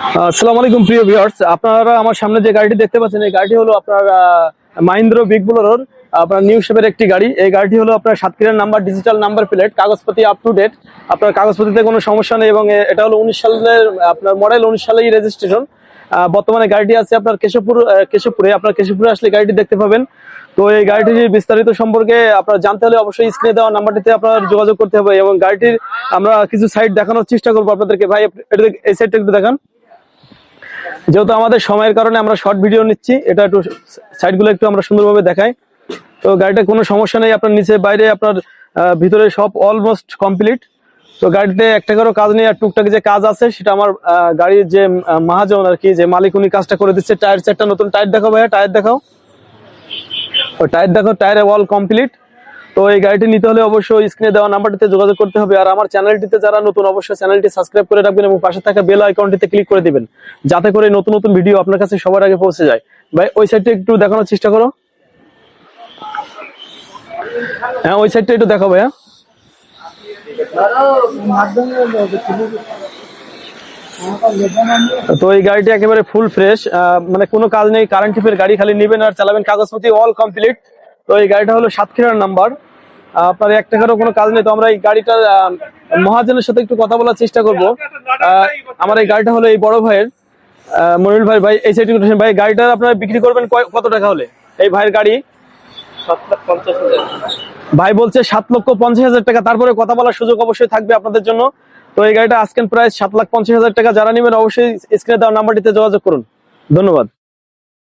আসসালামু আলাইকুম, প্রিয় ভিউয়ার্স আপনারা আমার সামনে যে গাড়িটি দেখতে পাচ্ছেন, এই গাড়িটি হলো আপনার মাহিন্দ্র বিগ বুলোরোর আপনার নিউ শেপের একটি গাড়ি। এই গাড়িটি হলো আপনার সাতক্ষীরার নাম্বার ডিজিটাল নাম্বার প্লেট কাগজপাতি আপ টু ডেট আপনার কাগজপাতিতে কোনো সমস্যা নেই এবং এটা হলো উনিশ সালের, আপনার মডেল উনিশ সালেই রেজিস্ট্রেশন বর্তমানে গাড়িটি আছে আপনার কেশবপুর কেশবপুরে। আপনার কেশবপুরে আসলে গাড়িটি দেখতে পাবেন। তো এই গাড়িটির বিস্তারিত সম্পর্কে আপনার জানতে হলে অবশ্যই স্ক্রিনে দেওয়া নাম্বারটিতে আপনার যোগাযোগ করতে হবে এবং গাড়িটির আমরা কিছু সাইড দেখানোর চেষ্টা করব আপনাদেরকে। ভাই এই সাইডটা একটু দেখান। যেহেতু আমাদের সময়ের কারণে আমরা শর্ট ভিডিও নিচ্ছি, এটা একটু সাইডগুলো একটু আমরা সুন্দরভাবে দেখাই। তো গাড়িটা কোনো সমস্যা নেই, আপনার নিচে, বাইরে আপনার ভিতরে সব অলমোস্ট কমপ্লিট তো গাড়িতে একটা করে কাজ নেই, আর টুকটাক যে কাজ আছে, সেটা আমার গাড়ির যে মহাজন আর কি, যে মালিক, উনি কাজটা করে দিচ্ছে। টায়ার চারটা নতুন, টায়ার দেখাও ভাইয়া, টায়ার দেখাও। ওই টায়ার দেখো টায়ারে অল কমপ্লিট তো এই গাড়িটি নিতে হলে অবশ্যই স্ক্রিনে দেওয়া নাম্বারটিতে যোগাযোগ করতে হবে। আর আমার চ্যানেলটিতে যারা নতুন, অবশ্যই চ্যানেলটি সাবস্ক্রাইব করে রাখবেন এবং পাশে থাকা বেল আইকনটিতে ক্লিক করে দিবেন। যাতে করে নতুন নতুন ভিডিও আপনার কাছে সবার আগে পৌঁছে যায়। ভাই, ওই সাইডটা একটু দেখানোর চেষ্টা করো। হ্যাঁ ওই সাইডটা একটু দেখাবো হ্যাঁ তো এই গাড়িটি একেবারে ফুল ফ্রেশ মানে কোনো কাজ নেই কারেন্ট টিপের গাড়ি খালি নেবেন আর চালাবেন কাগজপত্র অল কমপ্লিট তো এই গাড়িটা হলো সাতক্ষীরার নাম্বার আপনার এক টাকারও কোনো কাজ নেই, তো আমরা এই গাড়িটার মহাজনের সাথে একটু কথা বলার চেষ্টা করব। আমার এই গাড়িটা হলো এই বড় ভাইয়ের মনির ভাই। ভাই, এই সাইড ভাই, গাড়িটা আপনারা বিক্রি করবেন কত টাকা হলে? এই ভাইয়ের গাড়ি? ভাই বলছে সাত লক্ষ পঞ্চাশ হাজার টাকা। তারপরে কথা বলার সুযোগ অবশ্যই থাকবে আপনাদের জন্য। তো এই গাড়িটা আজকের প্রাইস সাত লাখ পঞ্চাশ হাজার টাকা। যারা নেবেন অবশ্যই স্ক্রিনে দেওয়া নাম্বারটিতে যোগাযোগ করুন। ধন্যবাদ।